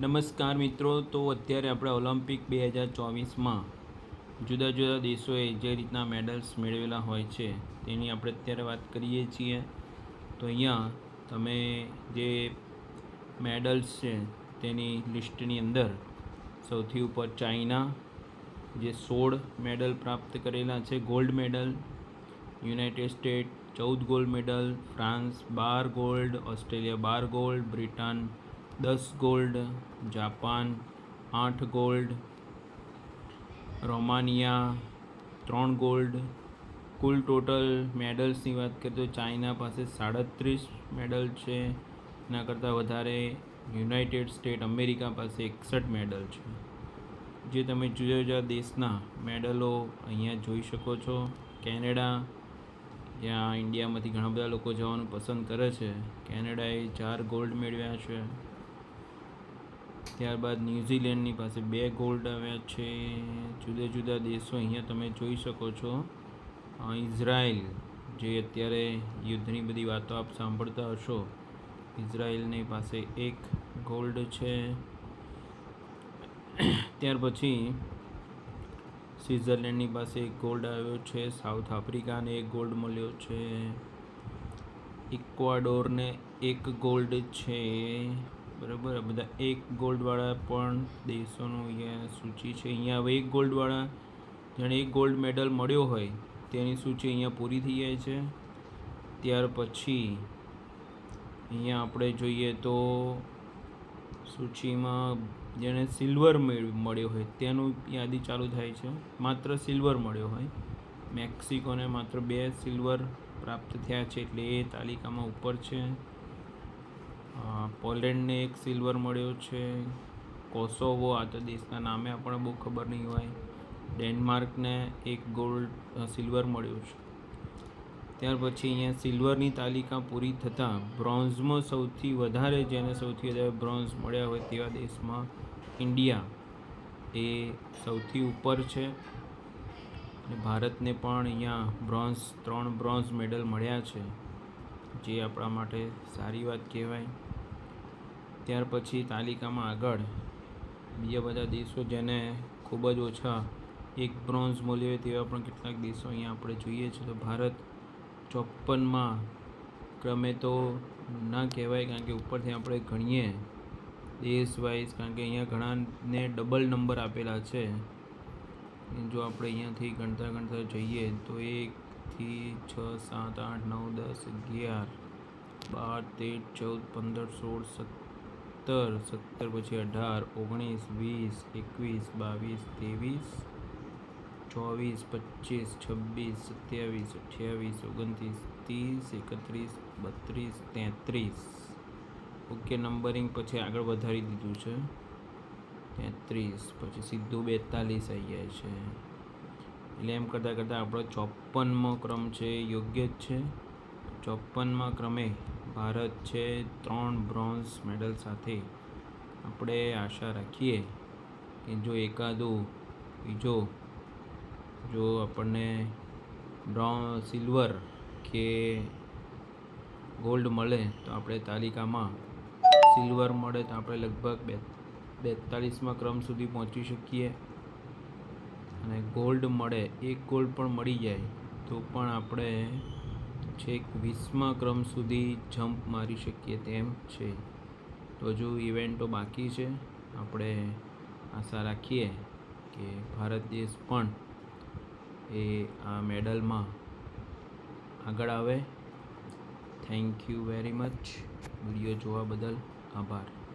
નમસ્કાર મિત્રો, તો અત્યારે આપણે ઓલિમ્પિક બે હજાર ચોવીસમાં જુદા જુદા દેશોએ જે રીતના મેડલ્સ મેળવેલા હોય છે, તેની આપણે અત્યારે વાત કરીએ છીએ. તો અહીંયા તમે જે મેડલ્સ છે, તેની લિસ્ટની અંદર સૌથી ઉપર ચાઇના, જે સોળ મેડલ પ્રાપ્ત કરેલા છે ગોલ્ડ મેડલ યુનાઇટેડ સ્ટેટ ચૌદ ગોલ્ડ મેડલ ફ્રાન્સ બાર ગોલ્ડ ઓસ્ટ્રેલિયા બાર ગોલ્ડ બ્રિટન દસ ગોલ્ડ, જાપાન આઠ ગોલ્ડ, રોમાનિયા ત્રણ ગોલ્ડ. કુલ ટોટલ મેડલ્સની વાત કરીએ તો ચાઇના પાસે સાડત્રીસ મેડલ છે. એના કરતાં વધારે યુનાઇટેડ સ્ટેટ અમેરિકા પાસે એકસઠ મેડલ છે. જે તમે જુદા જુદા દેશના મેડલો અહીંયા જોઈ શકો છો. કેનેડા, જ્યાં ઇન્ડિયામાંથી ઘણા બધા લોકો જવાનું પસંદ કરે છે. કેનેડાએ ચાર ગોલ્ડ મેળવ્યા છે. ત્યારબાદ ન્યૂઝીલેન્ડની પાસે બે ગોલ્ડ આવ્યા છે. જુદા જુદા દેશો અહીંયા તમે જોઈ શકો છો. ઇઝરાયલ, જે અત્યારે યુદ્ધની બધી વાતો આપ સાંભળતા હશો. ઇઝરાયલની પાસે એક ગોલ્ડ છે. ત્યાર પછી સ્વિટ્ઝરલેન્ડની પાસે એક ગોલ્ડ આવ્યો છે. સાઉથ આફ્રિકાને એક ગોલ્ડ મળ્યો છે. ઇક્વાડોરને એક ગોલ્ડ છે. બરાબર, આ બધા એક ગોલ્ડવાળા પણ દેશોનું અહીંયા સૂચિ છે. અહીંયા હવે એક ગોલ્ડવાળા, જેણે એક ગોલ્ડ મેડલ મળ્યો હોય, તેની સૂચિ અહીંયા પૂરી થઈ જાય છે. ત્યાર પછી અહીંયા આપણે જોઈએ તો સૂચિમાં જેણે સિલ્વર મળ્યો હોય, તેનું યાદી ચાલુ થાય છે. માત્ર સિલ્વર મળ્યો હોય. મેક્સિકોને માત્ર બે સિલ્વર પ્રાપ્ત થયા છે, એટલે એ તાલિકામાં ઉપર છે. પોલેન્ડને એક સિલ્વર મળ્યો છે. કોસોવો, આ તો દેશના નામે આપણને બહુ ખબર નહીં હોય. ડેનમાર્કને એક ગોલ્ડ સિલ્વર મળ્યો છે. ત્યાર પછી અહીંયા સિલ્વરની તાલિકા પૂરી થતાં બ્રોન્ઝમાં સૌથી વધારે, જેને સૌથી વધારે બ્રોન્ઝ મળ્યા હોય તેવા દેશમાં ઇન્ડિયા એ સૌથી ઉપર છે. અને ભારતને પણ અહીંયા બ્રોન્ઝ, ત્રણ બ્રોન્ઝ મેડલ મળ્યા છે, જે આપણા માટે સારી વાત કહેવાય. ત્યાર પછી તાલિકામાં આગળ બીજા બધા દેશો જેને ખૂબ જ ઓછા એક બ્રોન્ઝ મળ્યો હોય તેવા પણ કેટલાક દેશો અહીંયા આપણે જોઈએ છીએ. તો ભારત ચોપ્પનમાં ક્રમે તો ના કહેવાય કારણ કે ઉપરથી આપણે ગણીએ દેશ વાઇઝ કારણ કે અહીંયા ઘણાને ડબલ નંબર આપેલા છે. જો આપણે અહીંયાથી ગણતા ગણતા જઈએ તો એકથી છ, સાત, આઠ, નવ, દસ, અગિયાર, બાર, તેર, ચૌદ, પંદર, સોળ, સત્તર સત્તર સત્તર પછી અઢાર, ઓગણીસ, વીસ, એકવીસ, બાવીસ, ત્રેવીસ, ચોવીસ, પચીસ, છવ્વીસ, સત્યાવીસ, અઠ્યાવીસ, ઓગણત્રીસ, ત્રીસ, એકત્રીસ, બત્રીસ, તેત્રીસ. ઓકે, નંબરિંગ પછી આગળ વધારી દીધું છે. તેત્રીસ, પછી સીધું બેતાલીસ આવી જાય છે. એટલે એમ કરતાં કરતાં આપણો ચોપનમો ક્રમ છે, યોગ્ય જ છે. ચોપ્પનમાં ક્રમે ભારત છે ત્રણ બ્રોન્ઝ મેડલ સાથે. આપણે આશા રાખીએ કે જો એકાદું, બીજો, જો આપણને બ્રો સિલ્વર કે ગોલ્ડ મળે તો આપણે તાલિકામાં સિલ્વર મળે તો આપણે લગભગ બે બેતાલીસમાં ક્રમ સુધી પહોંચી શકીએ. અને ગોલ્ડ મળે, એક ગોલ્ડ પણ મળી જાય તો પણ આપણે છેક વીસમા ક્રમ સુધી જમ્પ મારી શકીએ તેમ છે. તો હજુ ઇવેન્ટો બાકી છે. આપણે આશા રાખીએ કે ભારત દેશ પણ એ આ મેડલમાં આગળ આવે. Thank you very much video જોવા બદલ આભાર.